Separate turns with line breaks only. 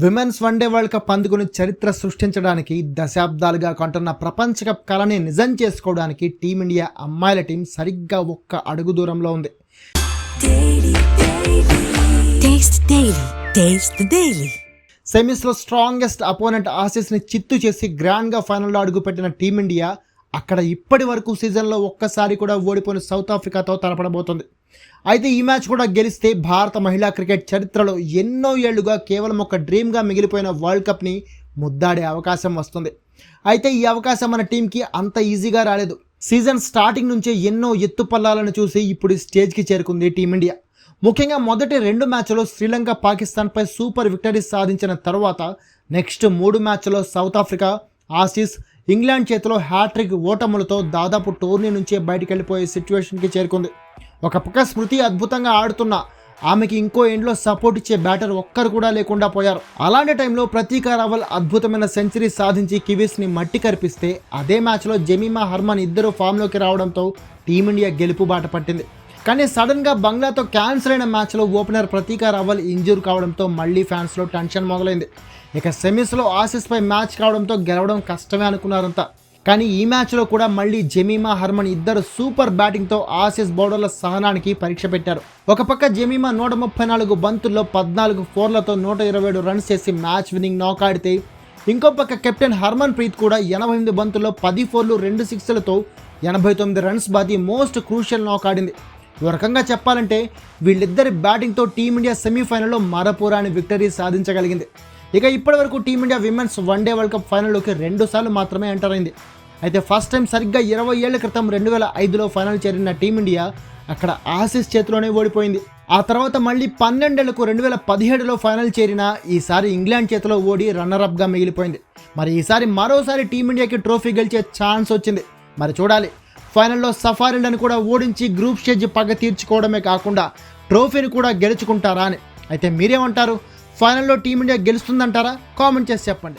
Women's one day world cup అందుకుని చరిత్ర సృష్టించడానికి దశాబ్దాలుగా కొంటున్న ప్రపంచ కప్ కళని నిజం చేసుకోవడానికి టీమిండియా అమ్మాయిల టీం సరిగ్గా ఒక్క అడుగు దూరంలో ఉంది. సెమీస్లో స్ట్రాంగెస్ట్ అపోనెంట్ ఆసీస్ని చిత్తు చేసి గ్రాండ్గా ఫైనల్లో అడుగుపెట్టిన టీమిండియా అక్కడ ఇప్పటి వరకు సీజన్లో ఒక్కసారి కూడా ఓడిపోయిన సౌత్ ఆఫ్రికాతో తలపడబోతుంది. అయితే ఈ మ్యాచ్ కూడా గెలిస్తే భారత మహిళా క్రికెట్ చరిత్రలో ఎన్నో ఏళ్ళుగా కేవలం ఒక డ్రీమ్గా మిగిలిపోయిన వరల్డ్ కప్ని ముద్దాడే అవకాశం వస్తుంది. అయితే ఈ అవకాశం మన టీంకి అంత ఈజీగా రాలేదు. సీజన్ స్టార్టింగ్ నుంచే ఎన్నో ఎత్తుపల్లాలను చూసి ఇప్పుడు ఈ స్టేజ్కి చేరుకుంది టీమిండియా. ముఖ్యంగా మొదటి రెండు మ్యాచ్లో శ్రీలంక పాకిస్తాన్పై సూపర్ విక్టరీ సాధించిన తర్వాత నెక్స్ట్ మూడు మ్యాచ్లో సౌత్ ఆఫ్రికా ఆసీస్ ఇంగ్లాండ్ చేతిలో హ్యాట్రిక్ ఓటములతో దాదాపు టోర్నీ నుంచే బయటకెళ్ళిపోయే సిచ్యువేషన్కి చేరుకుంది. ఒక పక్క స్మృతి అద్భుతంగా ఆడుతున్న. ఆమెకి ఇంకో ఎండ్లో సపోర్ట్ ఇచ్చే బ్యాటర్ ఒక్కరు కూడా లేకుండా పోయారు. అలాంటి టైంలో ప్రతీక రావల్ అద్భుతమైన సెంచరీ సాధించి కివీస్ని మట్టి కరిపిస్తే అదే మ్యాచ్లో జమీమా హర్మన్ ఇద్దరు ఫామ్లోకి రావడంతో టీమిండియా గెలుపు బాట పట్టింది. కానీ సడన్గా బంగ్లాతో క్యాన్సిల్ అయిన మ్యాచ్లో ఓపెనర్ ప్రతీక రావల్ ఇంజూర్ కావడంతో మళ్ళీ ఫ్యాన్స్లో టెన్షన్ మొదలైంది. ఇక సెమీస్లో ఆసీస్పై మ్యాచ్ కావడంతో గెలవడం కష్టమే అనుకున్నారంతా. కానీ ఈ మ్యాచ్లో కూడా మళ్ళీ జమీమా హర్మన్ ఇద్దరు సూపర్ బ్యాటింగ్తో ఆసిస్ బౌలర్ల సహనానికి పరీక్ష పెట్టారు. ఒక పక్క జమీమా నూట ముప్పై నాలుగు బంతుల్లో పద్నాలుగు ఫోర్లతో నూట ఇరవై ఏడు రన్స్ చేసి మ్యాచ్ విన్నింగ్ నాక్ ఆడితే ఇంకో పక్క కెప్టెన్ హర్మన్ ప్రీత్ కూడా ఎనభై ఎనిమిది బంతుల్లో పది ఫోర్లు రెండు సిక్స్లతో ఎనభై తొమ్మిది రన్స్ బాది మోస్ట్ క్రూషియల్ నాక్ ఆడింది ఓ రకంగా చెప్పాలంటే వీళ్ళిద్దరి బ్యాటింగ్తో టీమిండియా సెమీఫైనల్లో మరపురాని విక్టరీ సాధించగలిగింది. ఇక ఇప్పటివరకు team India women's one day world cup ఫైనల్లోకి రెండు సార్లు మాత్రమే ఎంటర్ అయింది. అయితే ఫస్ట్ టైం సరిగ్గా ఇరవై ఏళ్ళ క్రితం రెండు వేల ఐదులో ఫైనల్ చేరిన టీమిండియా అక్కడ ఆసీస్ చేతిలోనే ఓడిపోయింది. ఆ తర్వాత మళ్ళీ పన్నెండేళ్ళకు రెండు వేల పదిహేడులో ఫైనల్ చేరిన ఈసారి ఇంగ్లాండ్ చేతిలో ఓడి రన్నరప్గా మిగిలిపోయింది. మరి ఈసారి మరోసారి టీమిండియాకి ట్రోఫీ గెలిచే ఛాన్స్ వచ్చింది. మరి చూడాలి. ఫైనల్లో సఫారీలను కూడా ఓడించి గ్రూప్ స్టేజ్ పగ తీర్చుకోవడమే కాకుండా ట్రోఫీని కూడా గెలుచుకుంటారా అని. అయితే మీరేమంటారు? ఫైనల్లో టీమిండియా గెలుస్తుందంటారా? కామెంట్ చేసి చెప్పండి.